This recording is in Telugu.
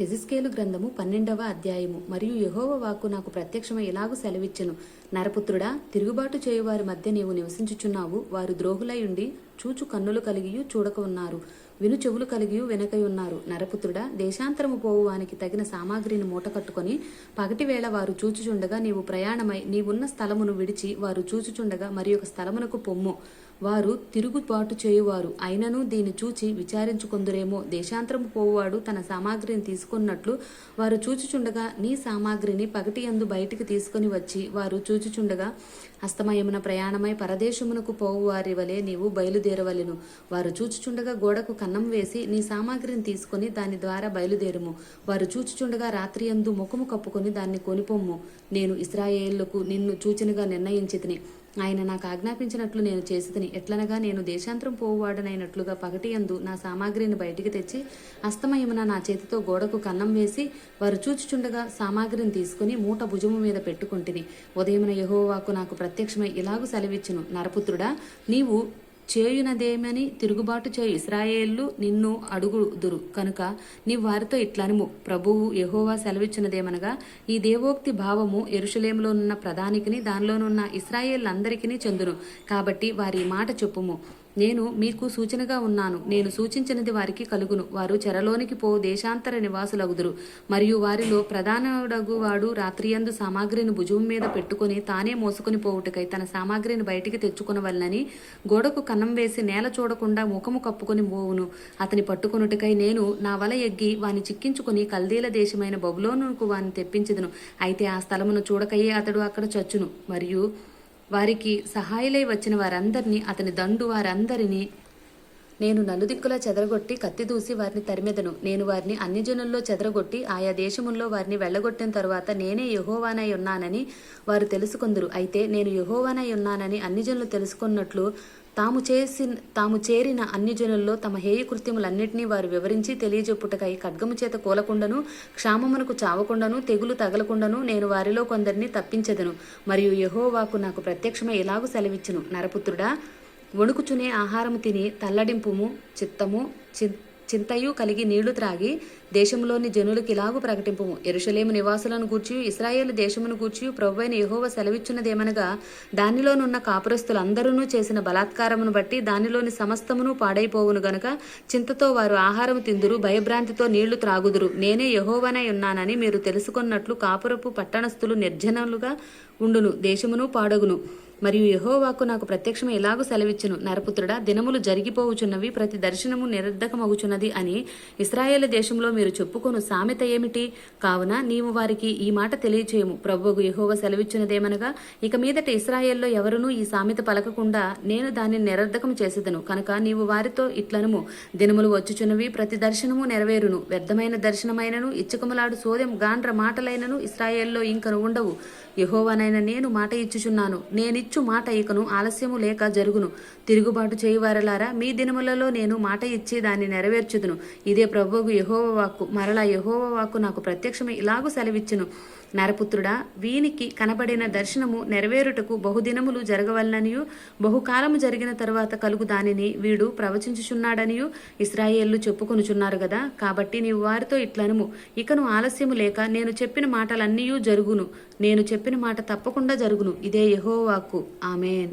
హెజిస్కేలు గ్రంథము పన్నెండవ అధ్యాయము. మరియు యహోవ వాక్కు నాకు ప్రత్యక్షమై ఇలాగు సెలవిచ్చెను? నరపుత్రుడా తిరుగుబాటు చేయువారి మధ్య నీవు నివసించుచున్నావు వారు ద్రోహులై ఉండి చూచు కన్నులు కలిగియు చూడక ఉన్నారు. విను చెవులు కలిగియు వెనకై ఉన్నారు. నరపుత్రుడా దేశాంతరము పోవువానికి తగిన సామాగ్రిని మూట కట్టుకొని పగటి వేళ వారు చూచుచుండగా నీవు ప్రయాణమై నీవున్న స్థలమును విడిచి వారు చూచుచుండగా మరి ఒక స్థలమునకు పొమ్ము. వారు తిరుగుబాటు చేయువారు. అయినను దీన్ని చూచి విచారించుకొందురేమో. దేశాంతరము పోవువాడు తన సామాగ్రిని తీసుకున్నట్లు వారు చూచుచుండగా నీ సామాగ్రిని పగటి అందు బయటికి తీసుకొని వచ్చి వారు చూచుచుండగా హస్తమయమున ప్రయాణమై పరదేశమునకు పోవు వారి వలె నీవు బయలుదేరవలెను. వారు చూచుచుండగా గోడకు కన్నం వేసి నీ సామాగ్రిని తీసుకొని దాని ద్వారా బయలుదేరుము. వారు చూచుచుండగా రాత్రి అందు ముఖము కప్పుకొని దాన్ని కొనిపోము. నేను ఇస్రాయేళ్ళకు నిన్ను చూచినగా నిర్ణయించితిని. ఆయన నాకు ఆజ్ఞాపించినట్లు నేను చేసితిని. ఎట్లనగా నేను దేశాంతరం పోవువాడనైనట్లుగా పగటి యందు నా సామాగ్రిని బయటికి తెచ్చి అస్తమయమున నా చేతితో గోడకు కన్నం వేసి వారు చూచుచుండగా సామాగ్రిని తీసుకుని మూట భుజము మీద పెట్టుకుంటుని. ఉదయమున యహోవాకు నాకు ప్రత్యక్షమై ఇలాగు సెలవిచ్చును. నరపుత్రుడా నీవు చేయునదేమని తిరుగుబాటు చేయు. ఇస్రాయేళ్ళు నిన్ను అడుగుదురు. కనుక నీ వారితో ఇట్లనుము. ప్రభువు యహోవా సెలవిచ్చినదేమనగా ఈ దేవోక్తి భావము ఎరుషలేములోనున్న ప్రధానికిని దానిలోనున్న ఇస్రాయేళ్ళందరికీ చెందును. కాబట్టి వారి మాట చెప్పుము. నేను మీకు సూచనగా ఉన్నాను. నేను సూచించినది వారికి కలుగును. వారు చెరలోనికి పో దేశాంతర నివాసులగుదురు. మరియు వారిలో ప్రధానుడగువాడు రాత్రియందు సామాగ్రిని భుజం మీద పెట్టుకుని తానే మోసుకుని పోవుటకై తన సామాగ్రిని బయటికి తెచ్చుకునవలనని గోడకు కన్నం వేసి నేల చూడకుండా ముఖము కప్పుకొని పోవును. అతని పట్టుకొనుటకై నేను నా వల ఎగ్గి వాని చిక్కించుకుని కల్దీల దేశమైన బబులోనుకు వాని తెప్పించదును. అయితే ఆ స్థలమును చూడకయే అతడు అక్కడ చచ్చును. మరియు వారికి సహాయలై వచ్చిన వారందరినీ అతని దండు వారందరినీ నేను నలుదిక్కులా చెదరగొట్టి కత్తి దూసి వారిని తరిమెదను. నేను వారిని అన్ని జనుల్లో చెదరగొట్టి ఆయా దేశముల్లో వారిని వెళ్ళగొట్టిన తరువాత నేనే యహోవానై ఉన్నానని వారు తెలుసుకుందరు. అయితే నేను యహోవానై ఉన్నానని అన్ని జనులు తెలుసుకున్నట్లు తాము చేసి తాము చేరిన అన్ని జనుల్లో తమ హేయ కృత్యములన్నింటినీ వారు వివరించి తెలియజెప్పుటకై ఖడ్గము చేత కూలకుండను క్షామమునకు చావకుండాను తెగులు తగలకుండను నేను వారిలో కొందరిని తప్పించెదను. మరియు యహోవాకు నాకు ప్రత్యక్షమై ఇలాగు సెలవిచ్చును? నరపుత్రుడా వణుకుచునే ఆహారము తిని తల్లడింపుము చిత్తము చి- చింతయు కలిగి నీళ్ళు త్రాగి దేశంలోని జనులకు ఇలాగు ప్రకటింపుము. ఎరుషలేము నివాసులను గూర్చి ఇస్రాయేలు దేశమును గూర్చి ప్రభువైన యహోవ సెలవిచ్చున్నదేమనగా దానిలోనున్న కాపురస్తులందరూ చేసిన బలాత్కారమును బట్టి దానిలోని సమస్తమును పాడైపోవును గనుక చింతతో వారు ఆహారం తిందురు భయభ్రాంతితో నీళ్ళు త్రాగుదురు. నేనే యహోవనై ఉన్నానని మీరు తెలుసుకున్నట్లు కాపురపు పట్టణస్థులు నిర్జనులుగా ఉండును దేశమును పాడగును. మరియు యహోవాకు నాకు ప్రత్యక్షం ఎలాగూ సెలవిచ్చును. నరపుత్రుడా దినములు జరిగిపోవుచున్నవి ప్రతి దర్శనము నిరర్ధకమగుచున్నది అని ఇస్రాయేల్ దేశంలో మీరు చెప్పుకొను సామెత ఏమిటి? కావున నీవు వారికి ఈ మాట తెలియచేయము. ప్రభువుకు యహోవ సెలవిచ్చినదేమనగా ఇక మీదట ఇస్రాయేల్లో ఎవరునూ ఈ సామెత పలకకుండా నేను దాన్ని నిరర్ధకం చేసేదను. కనుక నీవు వారితో ఇట్లనుము. దినములు వచ్చుచున్నవి ప్రతి దర్శనము నెరవేరును. వ్యర్థమైన దర్శనమైనను ఇచ్చకములాడు సోదెం గాండ్ర మాటలైనను ఇస్రాయేల్లో ఇంకను ఉండవు. యహోవానైన నేను మాట ఇచ్చుచున్నాను. నేనిచ్చు మాట ఇకను ఆలస్యము లేక జరుగును. తిరుగుబాటు చేయువారలారా మీ దినములలో నేను మాట ఇచ్చి దాన్ని నెరవేర్చుదును. ఇదే ప్రభువుకు యహోవ వాక్కు. మరలా యహోవ వాక్కు నాకు ప్రత్యక్షమే ఇలాగూ సెలవిచ్చును. నరపుత్రుడా వీనికి కనబడిన దర్శనము నెరవేరుటకు బహుదినములు జరగవలననియు బహుకాలము జరిగిన తరువాత కలుగు దానిని వీడు ప్రవచించుచున్నాడనియు ఇస్రాయేళ్ళు చెప్పుకొనుచున్నారు కదా కాబట్టి నీవు వారితో ఇట్లనుము. ఇకను ఆలస్యము లేక నేను చెప్పిన మాటలన్నీయూ జరుగును. నేను చెప్పిన మాట తప్పకుండా జరుగును. ఇదే యహోవాకు ఆమెన్